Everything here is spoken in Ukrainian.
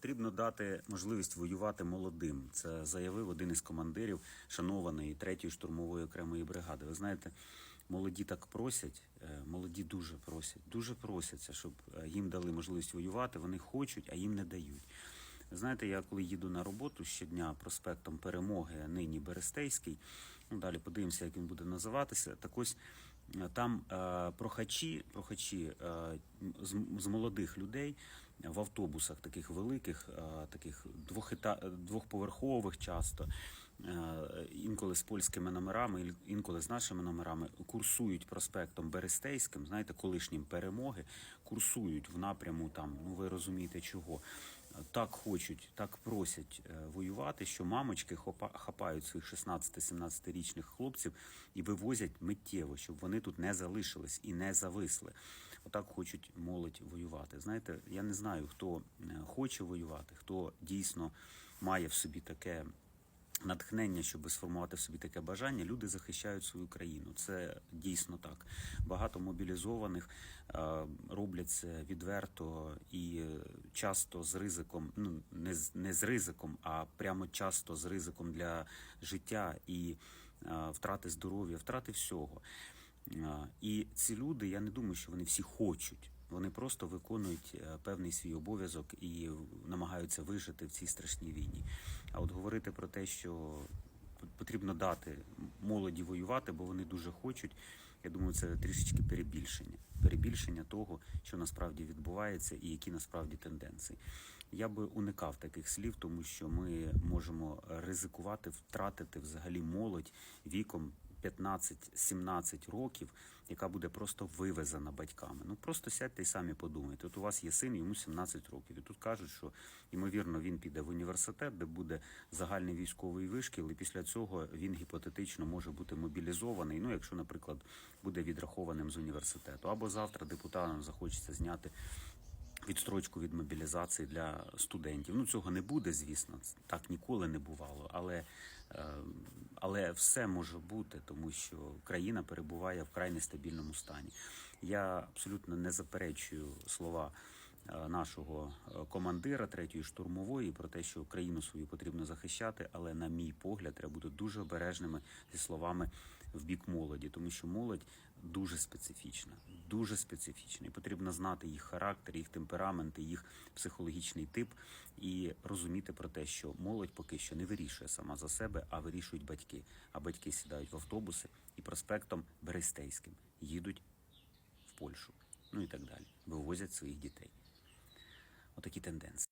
Потрібно дати можливість воювати молодим. Це заявив один із командирів шанованої третьої штурмової окремої бригади. Ви знаєте, молоді так просять, е, молоді дуже просять, дуже просяться, щоб е, їм дали можливість воювати. Вони хочуть, а їм не дають. Знаєте, я коли їду на роботу щодня проспектом Перемоги, нині Берестейський, ну далі подивимося, як він буде називатися. Так ось там е, прохачі, прохачі е, з, молодих людей в автобусах таких великих, е, таких двохповерхових часто. Інколи з польськими номерами, інколи з нашими номерами курсують проспектом Берестейським, знаєте, колишнім перемоги, курсують в напряму там, ну ви розумієте чого. Так хочуть, так просять е, воювати, що мамочки хапають своїх 16-17-річних хлопців і вивозять миттєво, щоб вони тут не залишились і не зависли. Отак хочуть молодь воювати. Знаєте, я не знаю, хто е, хоче воювати, хто дійсно має в собі таке натхнення, щоб сформувати в собі таке бажання. Люди захищають свою країну. Це дійсно так. Багато мобілізованих е, роблять це відверто і часто з ризиком, ну не з не з ризиком, а прямо часто з ризиком для життя і е, втрати здоров'я, втрати всього. І ці люди, я не думаю, що вони всі хочуть. Вони просто виконують е, певний свій обов'язок і намагаються вижити в цій страшній війні. А от говорити про те, що потрібно дати молоді воювати, бо вони дуже хочуть. Я думаю, це трішечки перебільшення. Перебільшення того, що насправді відбувається, і які насправді тенденції. Я би уникав таких слів, тому що ми можемо ризикувати втратити взагалі молодь віком 15-17 років, яка буде просто вивезена батьками. Ну просто сядьте і самі подумайте. От у вас є син, йому 17 років, і тут кажуть, що ймовірно він піде в університет, де буде загальний військовий вишкіл, і після цього він гіпотетично може бути мобілізований. Ну, якщо, наприклад, буде відрахованим з університету, або завтра депутатам захочеться зняти відстрочку від мобілізації для студентів. Ну цього не буде, звісно, так ніколи не бувало, але, е, але все може бути, тому що країна перебуває в край нестабільному стані. Я абсолютно не заперечую слова. Е, Нашого е, командира третьої штурмової про те, що країну свою потрібно захищати, але на мій погляд треба бути дуже обережними зі словами в бік молоді, тому що молодь дуже специфічна, дуже специфічна. І потрібно знати їх характер, їх темпераменти, їх психологічний тип і розуміти про те, що молодь поки що не вирішує сама за себе, а вирішують батьки. А батьки сідають в автобуси і проспектом Берестейським їдуть в Польщу, ну і так далі. Вивозять своїх дітей. Отакі тенденції.